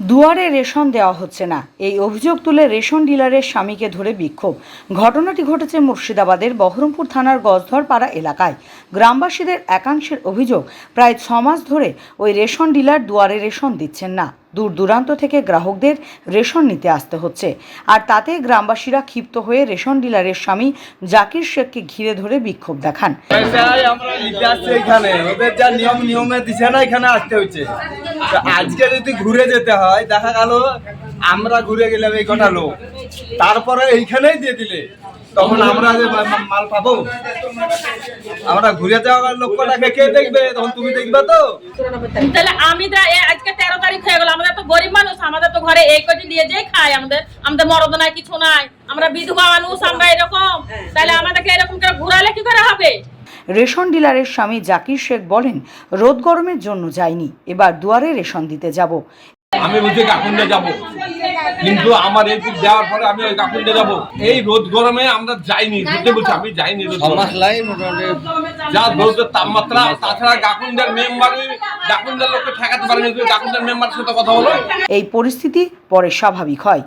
দুয়ারে রেশন দেওয়া হচ্ছে না। এই অভিযোগ তুলে রেশন ডিলারের স্বামীকে ধরে বিক্ষোভ। ঘটনাটি ঘটেছে মুর্শিদাবাদের বহরমপুর থানার গজধর পাড়া এলাকায়। গ্রামবাসীদের একাংশের অভিযোগ প্রায় ছ মাস ধরে ওই রেশন ডিলার দুয়ারে রেশন দিচ্ছেন না। দূর দূরান্ত থেকে গ্রাহকদের রেশন নিতে আসতে হচ্ছে। আর তাতে গ্রামবাসীরা ক্ষিপ্ত হয়ে রেশন ডিলারের স্বামী জাকির শেখকে ঘিরে ধরে বিক্ষোভ দেখান। নিয়ম, নিয়মে দিছে না, এখানে আসতে হচ্ছে। আজকে যদি ঘুরে যেতে হয়, দেখা গেল আমরা ঘুরে গেলাম এই কটা লোক। তারপরে এইখানেই দিয়ে দিলে। তখন আমরা যে মাল পাবো। আমরা ঘুরে যাওয়ার লোক কটাকে কে দেখবে? তখন তুমি দেখবে তো। তাহলে আমি আজকে তেরো তারিখ হয়ে গেল আমাদের তো গরিব মানুষ আমাদের তো ঘরে এই কটি নিয়ে যেয়ে খাই আমাদের। আমাদের মরদ নাই কিছু নাই আমরা বিধবা মানুষ আমরা এরকম। তাহলে আমাদেরকে এরকম করে ঘুরালে কি করে হবে? রেশন ডিলারের স্বামী জাকির শেখ বলেন রোদ গরমের জন্য যায়নি এবার দুয়ারে রেশন দিতে যাব। আমি বলছি কাকুন্ডে যাব। কিন্তু আমার এই দিক যাওয়ার পরে আমি ওই কাকুন্ডে যাব। এই রোদ গরমে আমরা যাইনি বুঝতে বলছি আমি যাইনি। যা রোদের তাপমাত্রা তাছাড়া গাকুন্ডার মেম্বারই গাকুন্ডার লোককে ঠেকাতে পারেনি গাকুন্ডার মেম্বারের মেম্বার সাথে কথা বলো। এই পরিস্থিতি পরে স্বাভাবিক হয়।